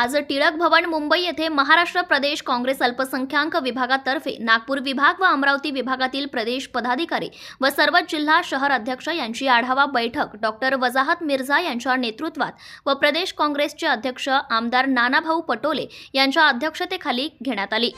आज टिळक भवन मुंबई येथे महाराष्ट्र प्रदेश काँग्रेस अल्पसंख्याक विभागातर्फे नागपूर विभाग व अमरावती विभागातील प्रदेश पदाधिकारी व सर्व जिल्हा शहर अध्यक्ष यांची आढावा बैठक. डॉक्टर वजाहत मिर्झा यांच्या नेतृत्वात व प्रदेश काँग्रेसचे अध्यक्ष आमदार नानाभाऊ पटोले यांच्या अध्यक्षतेखाली घेण्यात आली.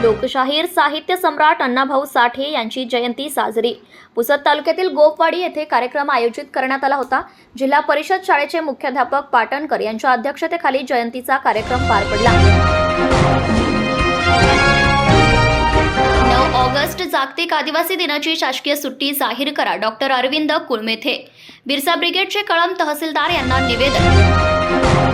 लोकशाहीर साहित्य सम्राट अण्णाभाऊ साठे यांची जयंती साजरी. पुसद तालुक्यातील गोपवाडी येथे कार्यक्रम आयोजित करण्यात आला होता. जिल्हा परिषद शाळेचे मुख्याध्यापक पाटणकर यांच्या अध्यक्षतेखाली जयंतीचा कार्यक्रम पार पडला. नऊ ऑगस्ट जागतिक आदिवासी दिनाची शासकीय सुट्टी जाहीर करा डॉक्टर अरविंद कुळमेथे. बिरसा ब्रिगेडचे कळम तहसीलदार यांना निवेदन.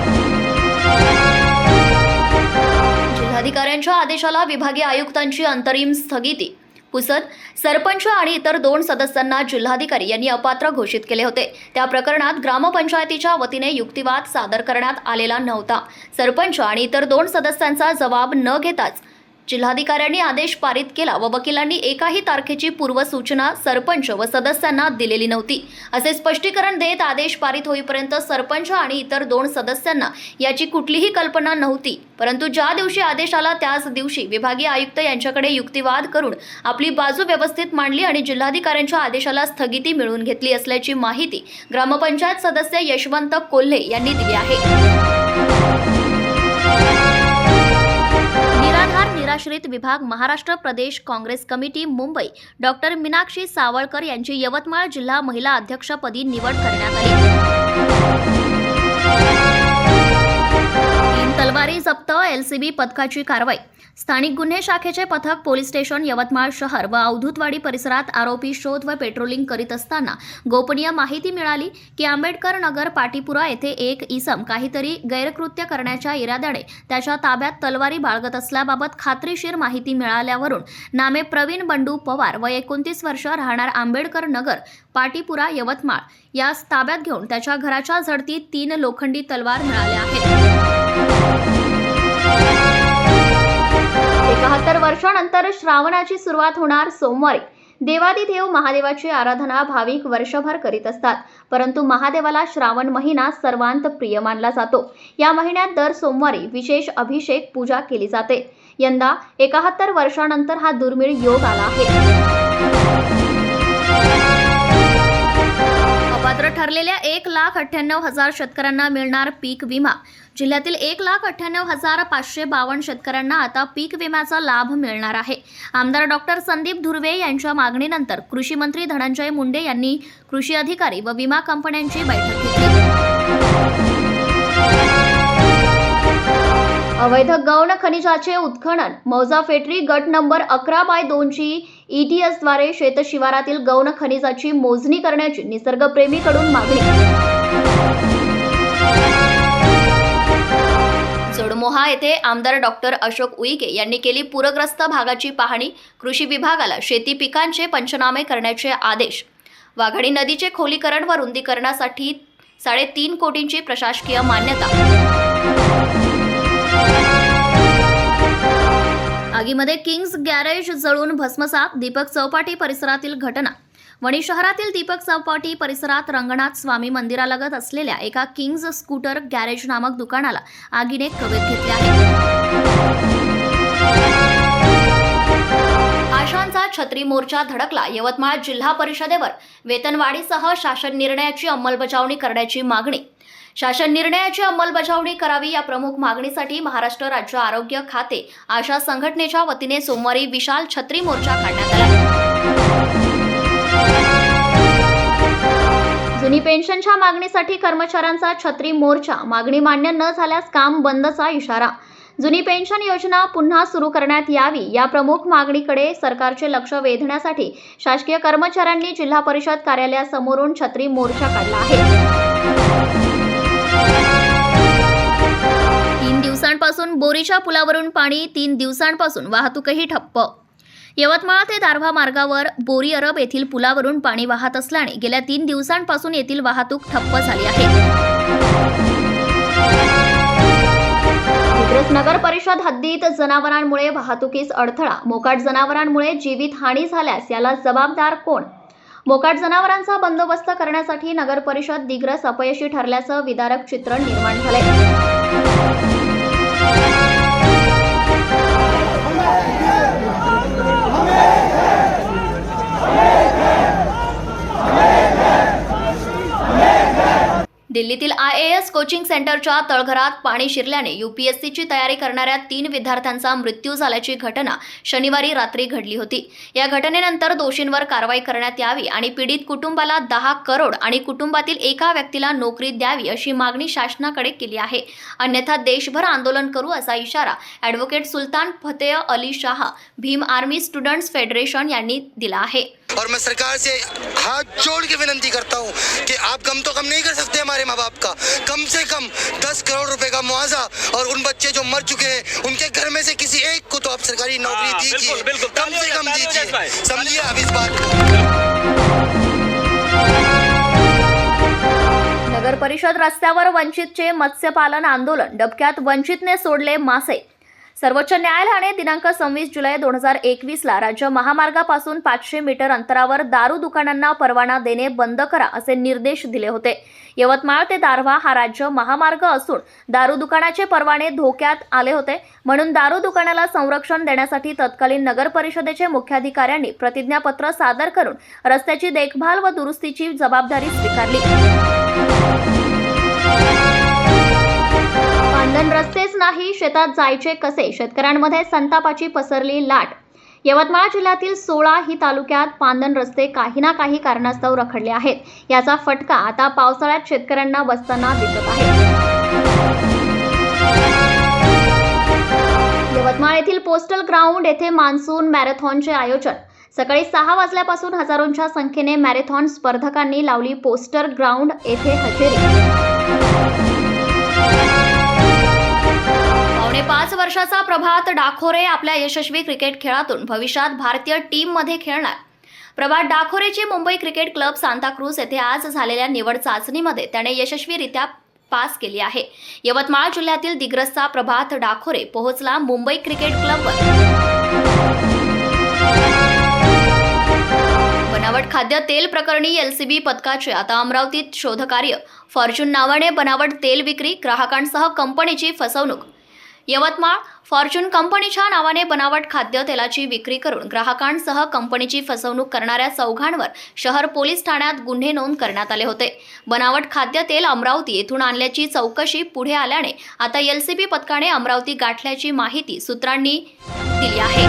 जिल्हाधिकाऱ्यांच्या आदेशाला विभागीय आयुक्तांची अंतरिम स्थगिती. पुसद सरपंच आणि इतर दोन सदस्यांना जिल्हाधिकारी यांनी अपात्र घोषित केले होते. त्या प्रकरणात ग्रामपंचायतीच्या वतीने युक्तिवाद सादर करण्यात आलेला नव्हता. सरपंच आणि इतर दोन सदस्यांचा जबाब न घेताच जिल्हाधिकाऱ्यांनी आदेश पारित केला व वकिलांनी एकाही तारखेची पूर्वसूचना सरपंच व सदस्यांना दिलेली नव्हती. असे स्पष्टीकरण देत आदेश पारित होईपर्यंत सरपंच आणि इतर दोन सदस्यांना याची कुठलीही कल्पना नव्हती. परंतु ज्या दिवशी आदेश आला त्याच दिवशी विभागीय आयुक्त यांच्याकडे युक्तिवाद करून आपली बाजू व्यवस्थित मांडली आणि जिल्हाधिकाऱ्यांच्या आदेशाला स्थगिती मिळवून घेतली असल्याची माहिती ग्रामपंचायत सदस्य यशवंत कोल्हे यांनी दिली आहे. निराधार विभाग Maharashtra Pradesh Congress committee Mumbai. Doctor Meenakshi Sawalkar यांची यवतमाळ जिल्हा महिला अध्यक्षपदी निवड करण्यात आली. तलवारी जप्त एलसीबी पथकाची कारवाई. स्थानिक गुन्हे शाखेचे पथक पोलीस स्टेशन यवतमाळ शहर व अवधूतवाडी परिसरात आरोपी शोध व पेट्रोलिंग करीत असताना गोपनीय माहिती मिळाली की आंबेडकर नगर पाटीपुरा येथे एक इसम काहीतरी गैरकृत्य करण्याच्या इराद्याने त्याच्या ताब्यात तलवारी बाळगत असल्याबाबत खात्रीशीर माहिती मिळाल्यावरून नामे प्रवीण बंडू पवार व एकोणतीस वर्ष राहणार आंबेडकर नगर पाटीपुरा यवतमाळ यास ताब्यात घेऊन त्याच्या घराच्या झडतीत तीन लोखंडी तलवार मिळाल्या आहेत. एकाहत्तर वर्षानंतर श्रावणाची सुरुवात होणार सोमवारी. देवादिदेव महादेवाची आराधना भाविक वर्षभर करीत असतात. परंतु महादेवाला श्रावण महिना सर्वांत प्रिय मानला जातो. या महिन्यात दर सोमवारी विशेष अभिषेक पूजा केली जाते. यंदा एकाहत्तर वर्षानंतर हा दुर्मिळ योग आला आहे. अपात्र ठरलेल्या एक लाख अठ्ठ्याण्णव हजार शेतकऱ्यांना मिळणार पीक विमा. जिल्ह्यातील एक लाख अठ्ठ्याण्णव हजार पाचशे बावन्न शेतकऱ्यांना आता पीक विम्याचा लाभ मिळणार आहे. आमदार डॉक्टर संदीप धुर्वे यांच्या मागणीनंतर कृषी मंत्री धनंजय मुंडे यांनी कृषी अधिकारी व विमा कंपन्यांची बैठक घेतली. अवैध गौण खनिजाचे उत्खनन मौजा फेटरी गट नंबर अकरा बाय दोनची ईटीएसद्वारे शेतशिवारातील गौण खनिजाची मोजणी करण्याची निसर्गप्रेमीकडून मागणी. जोडमोहा येथे आमदार डॉक्टर अशोक उईके यांनी केली पूरग्रस्त भागाची पाहणी. कृषी विभागाला शेती पिकांचे पंचनामे करण्याचे आदेश. वाघाडी नदीचे खोलीकरण व रुंदीकरणासाठी साडेतीन कोटींची प्रशासकीय मान्यता. आगीमध्ये किंग्ज गॅरेज जळून भस्मसात. दीपक चौपाटी परिसरातील घटना. वणी शहरातील दीपक चौपाटी परिसरात रंगनाथ स्वामी मंदिरालगत असलेल्या एका किंग्ज स्कूटर गॅरेज नामक दुकानाला आगीने कवेत घेतले आहे. आशांचा छत्री मोर्चा धडकला. यवतमाळ जिल्हा परिषदेवर वेतनवाढीसह शासन निर्णयाची अंमलबजावणी करण्याची मागणी. शासन निर्णयाची अंमलबजावणी करावी या प्रमुख मागणीसाठी महाराष्ट्र राज्य आरोग्य खाते आशा संघटनेच्या वतीने सोमवारी विशाल छत्री मोर्चा काढण्यात आला. जुनी पेन्शनच्या मागणीसाठी कर्मचाऱ्यांचा छत्री मोर्चा. मागणी मान्य न झाल्यास काम बंदचा इशारा. जुनी पेन्शन योजना पुन्हा सुरू करण्यात यावी या प्रमुख मागणीकडे सरकारचे लक्ष वेधण्यासाठी शासकीय कर्मचाऱ्यांनी जिल्हा परिषद कार्यालयासमोरून छत्री मोर्चा काढला आहे. तीन दिवसांपासून बोरीच्या पुलावरून पाणी तीन दिवसांपासून वाहतूकही ठप्प यवतमाळ ते दारव्हा मार्गावर बोरी अरब येथील पुलावरून पाणी वाहत असल्याने गेल्या तीन दिवसांपासून येथील वाहतूक ठप्प झाली आहे. नगर परिषद हद्दीत जनावरांमुळे वाहतुकीस अडथळा. मोकाट जनावरांमुळे जीवित हानी झाल्यास याला जबाबदार कोण? मोकाट जनावरांचा बंदोबस्त करण्यासाठी नगर परिषद दिग्रस अपयशी ठरल्याचं विदारक चित्रण निर्माण झालंय. दिल्लीतील आय ए एस कोचिंग सेंटरच्या तळघरात पाणी शिरल्याने यूपीएससीची तयारी करणाऱ्या तीन विद्यार्थ्यांचा मृत्यू झाल्याची घटना शनिवारी रात्री घडली होती. या घटनेनंतर दोषींवर कारवाई करण्यात यावी आणि पीडित कुटुंबाला दहा करोड आणि कुटुंबातील एका व्यक्तीला नोकरी द्यावी अशी मागणी शासनाकडे केली आहे. अन्यथा देशभर आंदोलन करू असा इशारा advocate Sultan Fateh Ali Shah Bhim army students federation यांनी दिला आहे. और मैं सरकार से हाथ जोड़ के विनती करता हूँ कि आप कम तो कम नहीं कर सकते हमारे माँ बाप का? कम से कम दस करोड़ रुपए का मुआवजा और उन बच्चे जो मर चुके हैं उनके घर में से किसी एक को तो आप सरकारी नौकरी हाँ, दीजिए। कम से कम हो हो दीजिए। समझिए आप इस बात को। नगर परिषद रस्त्यावर वंचितचे मत्स्यपालन आंदोलन डबक्यात वंचितने सोडले मासे। सर्वोच्च न्यायालयाने दिनांक सव्वीस जुलै दोन हजार एकवीसला राज्य महामार्गापासून पाचशे मीटर अंतरावर दारू दुकानांना परवाना देणे बंद करा असे निर्देश दिले होते. यवतमाळ ते दारव्हा हा राज्य महामार्ग असून दारू दुकानाचे परवाने धोक्यात आले होते. म्हणून दारू दुकानाला संरक्षण देण्यासाठी तत्कालीन नगर परिषदेचे मुख्याधिकाऱ्यांनी प्रतिज्ञापत्र सादर करून रस्त्याची देखभाल व दुरुस्तीची जबाबदारी स्वीकारली. पांधन रस्तेच नाही शेतात जायचे कसे? शेतकऱ्यांमध्ये संतापाची पसरली लाट. यवतमाळ जिल्ह्यातील सोळा ही तालुक्यात पांदन रस्ते काही ना काही कारणास्तव रखडले आहेत. याचा फटका आता पावसाळ्यात शेतकऱ्यांना बसताना दिसत आहे. यवतमाळ येथील पोस्टल ग्राउंड येथे मान्सून मॅरेथॉनचे आयोजन. सकाळी सहा वाजल्यापासून हजारोंच्या संख्येने मॅरेथॉन स्पर्धकांनी लावली पोस्टर ग्राउंड येथे हजेरी. वर्षाचा प्रभात डाखोरे आपल्या यशस्वी क्रिकेट खेळातून भविष्यात भारतीय टीममध्ये खेळणार. प्रभात डाखोरेची मुंबई क्रिकेट क्लब सांताक्रूज येथे आज झालेल्या निवड चाचणीमध्ये त्याने यशस्वीरित्या पास केली आहे. यवतमाळ जिल्ह्यातील दिग्रसचा प्रभात डाखोरे पोहोचला मुंबई क्रिकेट क्लबवर. बनावट खाद्य तेल प्रकरणी एलसीबी पथकाचे आता अमरावतीत शोधकार्य. फॉर्च्यून नावाने बनावट तेल विक्री ग्राहकांसह कंपनीची फसवणूक. यवतमाळ फॉर्च्यून कंपनीच्या नावाने बनावट खाद्य तेलाची विक्री करून ग्राहकांसह कंपनीची फसवणूक करणाऱ्या चौघांवर शहर पोलीस ठाण्यात गुन्हे नोंद करण्यात आले होते. बनावट खाद्य तेल अमरावती येथून आणल्याची चौकशी पुढे आल्याने आता एलसीबी पथकाने अमरावती गाठल्याची माहिती सूत्रांनी दिली आहे.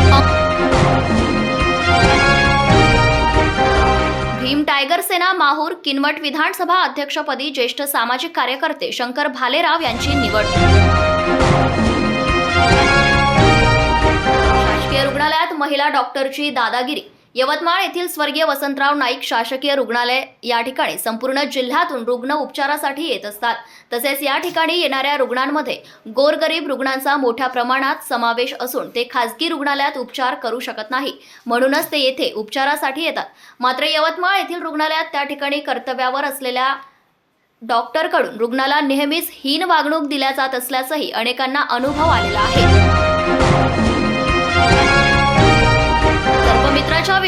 भीम टायगर सेना माहूर किनवट विधानसभा अध्यक्षपदी ज्येष्ठ सामाजिक कार्यकर्ते शंकर भालेराव यांची निवड. शासकीय रुग्णालयात महिला डॉक्टरची दादागिरी. यवतमाळ येथील स्वर्गीय वसंतराव नाईक शासकीय रुग्णालय या ठिकाणी संपूर्ण जिल्ह्यातून रुग्ण उपचारासाठी येत असतात. तसेच या ठिकाणी येणाऱ्या रुग्णांमध्ये गोरगरीब रुग्णांचा मोठ्या प्रमाणात समावेश असून ते खासगी रुग्णालयात उपचार करू शकत नाही. म्हणूनच ते येथे उपचारासाठी येतात. मात्र यवतमाळ येथील रुग्णालयात त्या ठिकाणी कर्तव्यावर असलेल्या डॉक्टरकडून रुग्णाला नेहमीच हीन वागणूक दिल्या जात असल्याचंही अनेकांना अनुभव आलेला आहे.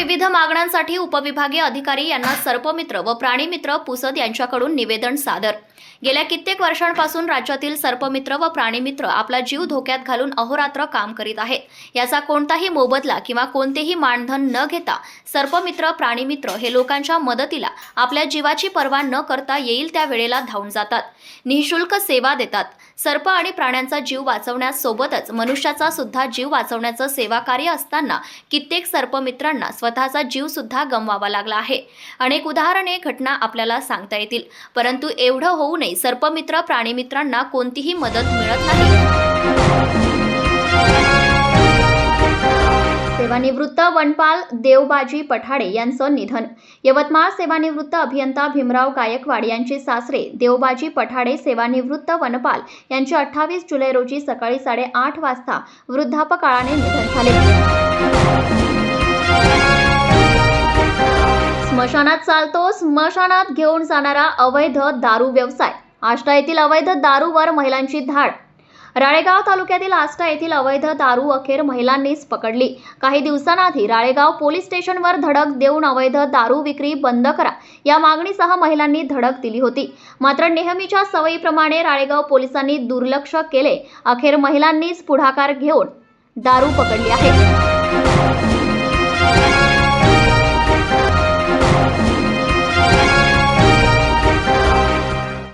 विविध मागण्यांसाठी उपविभागीय अधिकारी यांना सर्पमित्र व प्राणीमित्र पुसद यांच्याकडून निवेदन सादर. गेल्या कित्येक वर्षांपासून राज्यातील सर्पमित्र व प्राणीमित्र आपला जीव धोक्यात घालून अहोरात्र काम करीत आहेत. याचा कोणताही मोबदला किंवा कोणतेही मानधन न घेता सर्पमित्र प्राणीमित्र हे लोकांच्या मदतीला आपल्या जीवाची पर्वा न करता येईल त्या वेळेला धावून जातात. निशुल्क सेवा देतात. सर्प आणि प्राण्यांचा जीव वाचवण्यासोबतच मनुष्याचा सुद्धा जीव वाचवण्याचं सेवा कार्य असताना कित्येक सर्पमित्रांना स्वतःचा जीवसुद्धा गमवावा लागला आहे. अनेक उदाहरणे घटना आपल्याला सांगता येतील. परंतु एवढं होऊ नये. सर्पमित्र प्राणीमित्रांना कोणतीही मदत मिळत नाही. सेवानिवृत्त वनपाल देवबाजी पठाडे यांचं निधन. यवतमाळ सेवानिवृत्त अभियंता भीमराव गायकवाड यांचे सासरे देवबाजी पठाडे सेवानिवृत्त वनपाल यांचे अठ्ठावीस जुलै रोजी सकाळी साडेआठ वाजता वृद्धापकाळाने निधन झाले. स्मशानात चालतो. स्मशानात घेऊन जाणारा अवैध दारू व्यवसाय. आष्टा येथील अवैध दारूवर महिलांची धाड. राळेगाव तालुक्यातील आष्टा येथील अवैध दारू अखेर महिलांनीच पकडली. काही दिवसांआधी राळेगाव पोलीस स्टेशनवर धडक देऊन अवैध दारू विक्री बंद करा या मागणीसह महिलांनी धडक दिली होती. मात्र नेहमीच्या सवयीप्रमाणे राळेगाव पोलिसांनी दुर्लक्ष केले. अखेर महिलांनीच पुढाकार घेऊन दारू पकडली आहे.